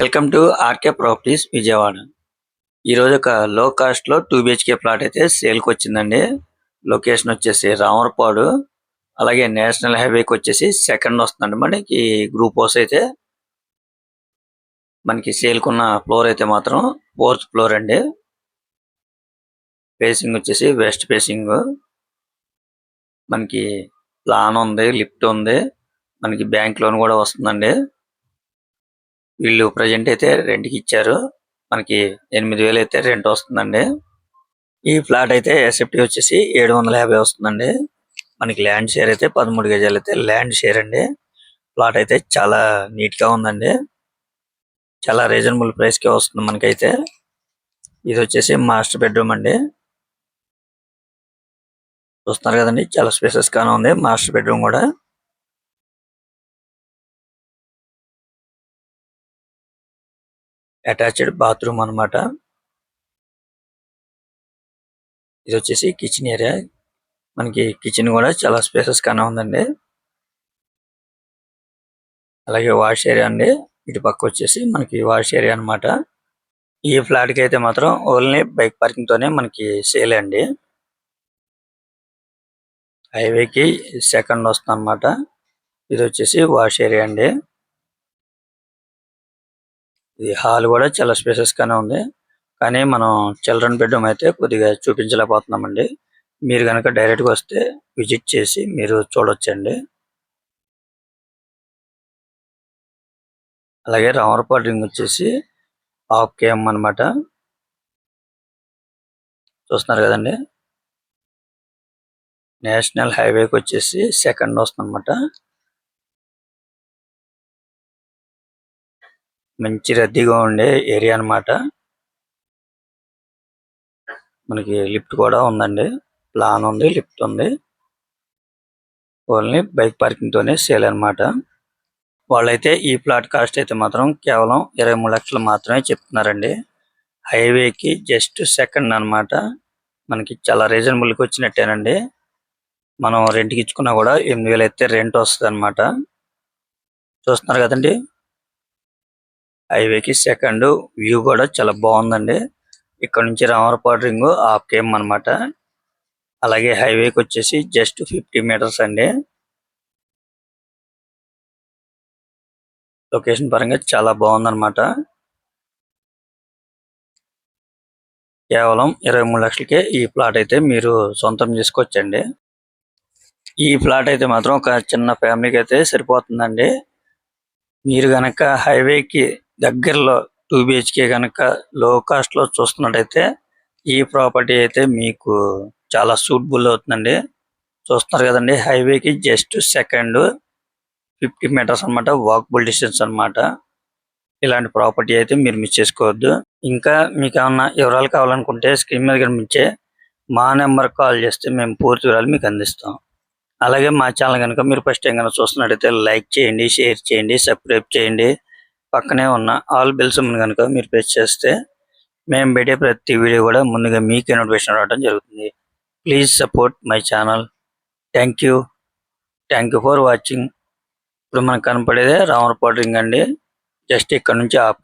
Welcome to RK properties Vijayawada. ఈరోజు ఒక లో కాస్ట్లో టూ బిహెచ్కే ప్లాట్ అయితే సేల్కి వచ్చిందండి. లొకేషన్ వచ్చేసి రామర్పాడు అలాగే నేషనల్ హైవేకి వచ్చేసి సెకండ్ వస్తుందండి మనకి గ్రూప్ హౌస్ అయితే. మనకి సేల్ కున్న ఫ్లోర్ అయితే మాత్రం ఫోర్త్ ఫ్లోర్ అండి. ఫేసింగ్ వచ్చేసి వెస్ట్ ఫేసింగ్ మనకి ప్లాన్ ఉంది లిఫ్ట్ ఉంది. మనకి బ్యాంక్ లోన్ కూడా వస్తుందండి. వీళ్ళు ప్రజెంట్ అయితే రెంట్కి ఇచ్చారు. మనకి ఎనిమిది వేలు అయితే రెంట్ వస్తుందండి. ఈ ఫ్లాట్ అయితే ఎస్ఎఫ్టీ వచ్చేసి ఏడు వందల యాభై వస్తుందండి. మనకి ల్యాండ్ షేర్ అయితే పదమూడు గజాలు అయితే ల్యాండ్ షేర్ అండి. ప్లాట్ అయితే చాలా నీట్గా ఉందండి. చాలా రీజనబుల్ ప్రైస్కి వస్తుంది మనకైతే. ఇది వచ్చేసి మాస్టర్ బెడ్రూమ్ అండి. చూస్తున్నారు కదండి చాలా స్పేసెస్ గానే ఉంది మాస్టర్ బెడ్రూమ్ కూడా. అటాచ్డ్ బాత్రూమ్ అన్నమాట. ఇది వచ్చేసి కిచెన్ ఏరియా. మనకి కిచెన్ కూడా చాలా స్పేసెస్ గానే ఉందండి. అలాగే వాష్ ఏరియా అండి. ఇటు పక్క వచ్చేసి మనకి వాష్ ఏరియా అన్నమాట. ఈ ఫ్లాట్కి అయితే మాత్రం ఓన్లీ బైక్ పార్కింగ్ తోనే మనకి సేల్ అండి. హైవే కి సెకండ్ వస్తుంది అన్నమాట ఇది వచ్చేసి వాష్ ఏరియా అండి. ఈ హాల్ కూడా చాలా స్పేసెస్ గానే ఉంది. కానీ మనం చిల్డ్రన్ బెడ్రూమ్ అయితే కొద్దిగా చూపించలేకపోతున్నామండి. మీరు కనుక డైరెక్ట్గా వస్తే విజిట్ చేసి మీరు చూడొచ్చండి. అలాగే రామరపాడు రింగ్ వచ్చేసి హాఫ్ కేఎం అన్నమాట. చూస్తున్నారు కదండి. నేషనల్ హైవేకి వచ్చేసి సెకండ్ వస్తుంది అనమాట మంచి రద్దీగా ఉండే ఏరియా అన్నమాట. మనకి లిఫ్ట్ కూడా ఉందండి. ప్లాన్ ఉంది లిఫ్ట్ ఉంది. ఓన్లీ బైక్ పార్కింగ్ తోనే సేల్ అన్నమాట. వాళ్ళైతే ఈ ప్లాట్ కాస్ట్ అయితే మాత్రం కేవలం ఇరవై మూడు లక్షలు మాత్రమే చెప్తున్నారండి. హైవే కి జస్ట్ సెకండ్ అన్నమాట. మనకి చాలా రీజనబుల్కి వచ్చినట్టేనండి. మనం రెంట్కి ఇచ్చుకున్నా కూడా ఎనిమిది వేలు అయితే రెంట్ వస్తుంది అనమాట చూస్తున్నారు కదండి? హైవే కి సెకండ్ వ్యూ కూడా చాలా బాగుందండి. ఇక్కడ నుంచి రామరపాడు రింగ్ హాఫ్ కేమ్ అన్నమాట. అలాగే హైవేకి వచ్చేసి జస్ట్ ఫిఫ్టీ మీటర్స్ అండి. లొకేషన్ పరంగా చాలా బాగుందన్నమాట. కేవలం ఇరవై మూడు లక్షలకే ఈ ప్లాట్ అయితే మీరు సొంతం చేసుకోవచ్చండి. ఈ ప్లాట్ అయితే మాత్రం ఒక చిన్న ఫ్యామిలీకి అయితే సరిపోతుందండి. మీరు కనుక హైవేకి దగ్గరలో టూ బిహెచ్కే కనుక లో కాస్ట్లో చూస్తున్నట్టయితే ఈ ప్రాపర్టీ అయితే మీకు చాలా సూటబుల్ అవుతుందండి. చూస్తున్నారు కదండి హైవేకి జస్ట్ సెకండ్ ఫిఫ్టీ మీటర్స్ అన్నమాట వాకబుల్ డిస్టెన్స్ అన్నమాట. ఇలాంటి ప్రాపర్టీ అయితే మీరు మిస్ చేసుకోవద్దు. ఇంకా మీకు ఏమన్నా వివరాలు కావాలనుకుంటే స్క్రీన్ మీద కనిపించే మా నెంబర్ కాల్ చేస్తే మేము పూర్తి వివరాలు మీకు అందిస్తాం. అలాగే మా ఛానల్ కనుక మీరు ఫస్ట్ టైం కనుక చూస్తున్నట్టయితే లైక్ చేయండి షేర్ చేయండి సబ్స్క్రైబ్ చేయండి. పక్కనే ఉన్న ఆల్ బెల్స్ కనుక మీరు ప్రెస్ చేస్తే మేము పెట్టే ప్రతి వీడియో కూడా ముందుగా మీకే నోటిఫికేషన్ రావడం జరుగుతుంది. Please support my channel thank you thank you for watching ఇప్పుడు మనకు కనపడేదే రామరపాడు రింగ్ అండి. జస్ట్ ఇక్కడ నుంచి ఆప్